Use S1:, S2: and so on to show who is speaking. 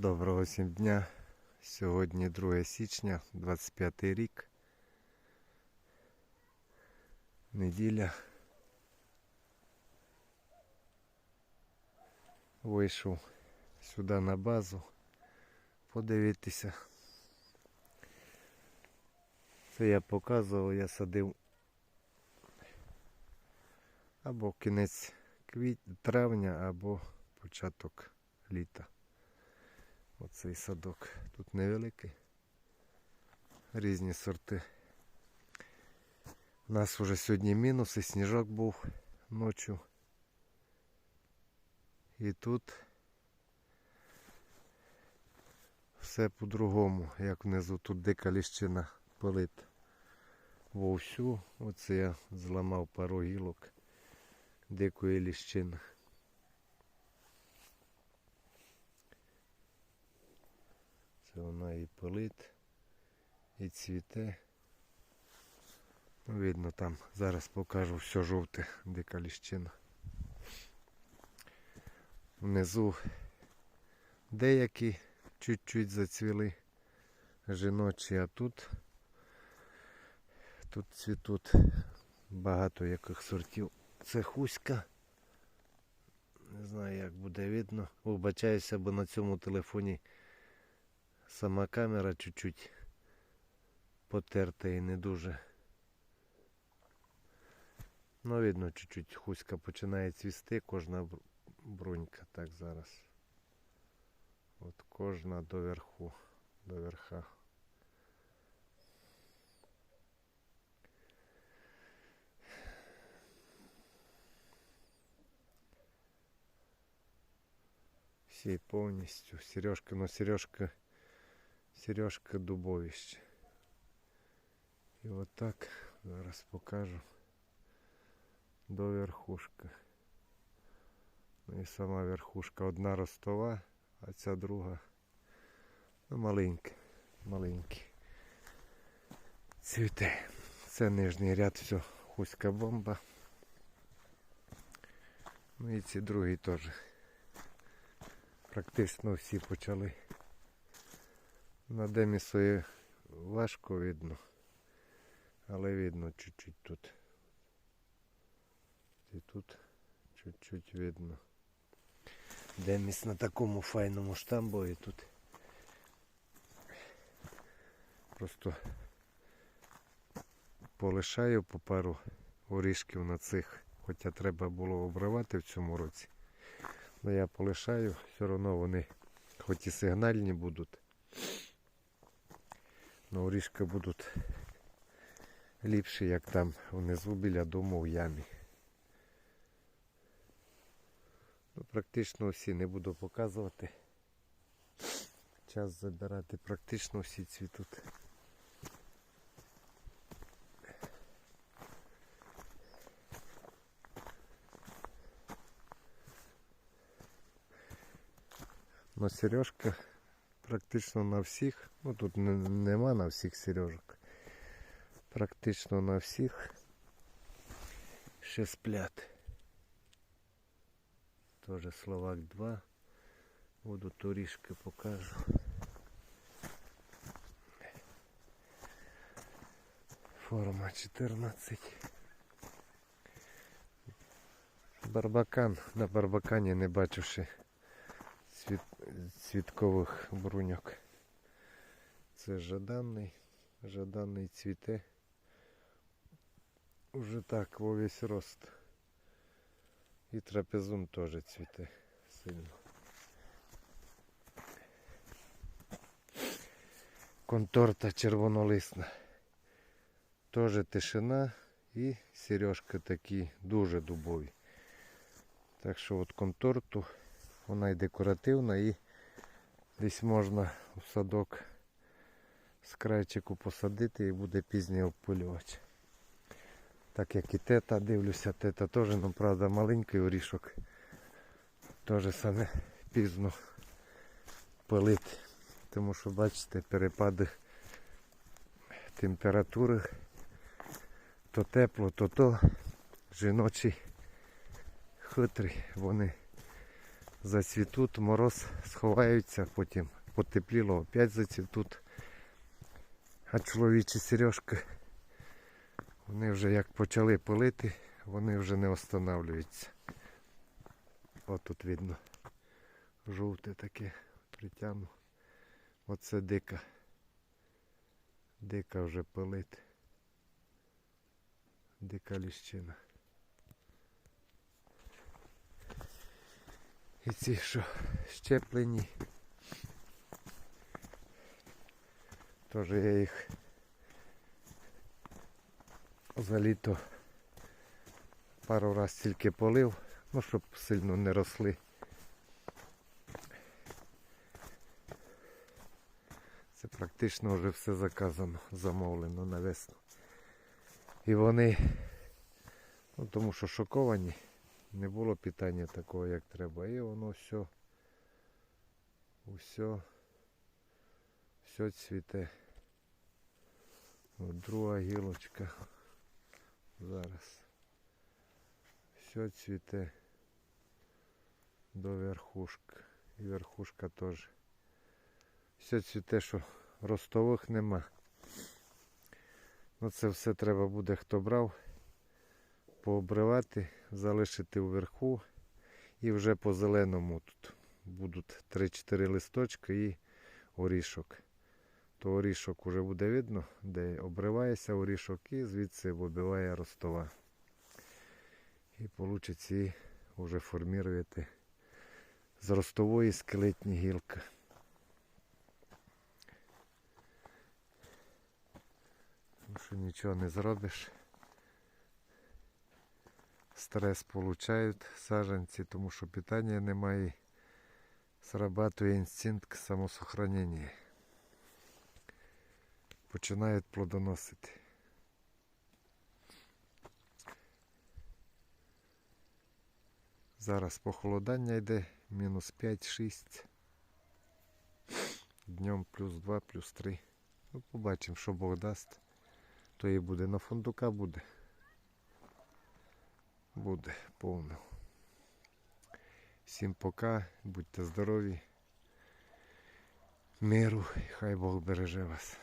S1: Доброго всім дня. Сьогодні 2 січня, 25 рік. Неділя. Вийшов сюди на базу подивитися. Це я показував, я садив або кінець квіт... травня, або початок літа. Оцей садок. Тут невеликий. Різні сорти. У нас вже сьогодні мінус і сніжок був ночі. І тут все по-другому, як внизу тут дика ліщина пилить вовсю. Оце я зламав пару гілок дикої ліщини. Це вона і пилить, і цвіте. Ну, видно там, зараз покажу все жовте, дика ліщина. Внизу деякі чуть-чуть зацвіли жіночі, а тут тут цвітуть багато яких сортів. Це хуська. Не знаю як буде видно. Вибачаюся, бо на цьому телефоні сама камера чуть-чуть потерта і не дуже. Ну, видно, чуть-чуть хуська починає цвісти, кожна бр- брунька так зараз. От кожна до верху, до верха. Всі повністю. Сережка, ну сережка, сережка дубовище. І отак зараз покажу до верхушки. Ну і сама верхушка одна ростова, а ця друга ну, маленька, маленький. Цвіте. Це нижній ряд, все, хуська бомба. Ну і ці другі теж. Практично всі почали. На демісої важко видно, але видно чуть-чуть тут. І тут чуть-чуть видно. Деміс на такому файному штамбові тут. Просто полишаю по пару орішків на цих, хоча треба було обривати в цьому році. Але я полишаю, все одно вони хоч і сигнальні будуть. Но орішки будуть ліпші, як там внизу біля дому в ямі. Ну, практично всі не буду показувати. Час забирати, практично всі цвітуть. Но сережка практично на всіх, ну тут нема на всіх сережок. Практично на всіх ще сплять. Тоже Словак 2. Буду турішки покажу. Форма 14. Барбакан. На барбакані не бачивши цвіт... цвіткових бруньок. Це жаданний. Жаданний цвіте. Уже так во весь рост. І трапезун теж цвіте сильно. Конторта червонолисна. Теж тишина і сережки такі дуже дубові. Так що от конторту вона і декоративна і десь можна в садок з крайчику посадити і буде пізнє обпилювач. Так як і тета, дивлюся, тета теж, ну правда маленький орішок. Теж саме пізно пилить. Тому що бачите, перепади температури. То тепло, то то жіночі хитрі. Вони зацвітуть, мороз сховаються, потім потепліло, опять зацвітуть. А чоловічі сережки, вони вже як почали пилити, вони вже не останавливаються. От тут видно. Жовте таке притягну. Оце дика. Дика вже пилить. Дика ліщина. І ці, що щеплені. Теж я їх за літо пару раз тільки полив, ну щоб сильно не росли. Це практично вже все заказано, замовлено на весну. І вони, ну тому що шоковані, не було питання такого, як треба. І воно все, усе, все цвіте. От друга гілочка. Зараз. Все цвіте до верхушки. І верхушка теж. Все цвіте, що ростових нема. Ну це все треба буде, хто брав, пообривати, залишити вверху і вже по зеленому тут будуть 3-4 листочка і орішок. То орішок вже буде видно, де обривається орішок і звідси вибиває ростова. І вийде вже формуєте з ростової скелетні гілки. Тому що нічого не зробиш. Стрес получають саджанці, тому що питання немає. Срабатує інстинкт самосохранення. Починають плодоносити. Зараз похолодання йде, мінус 5-6. Днем плюс 2, плюс 3. Ну, побачимо, що Бог дасть. То і буде на фундука буде. Буде повно. Всім пока, будьте здорові. Миру, хай Бог береже вас.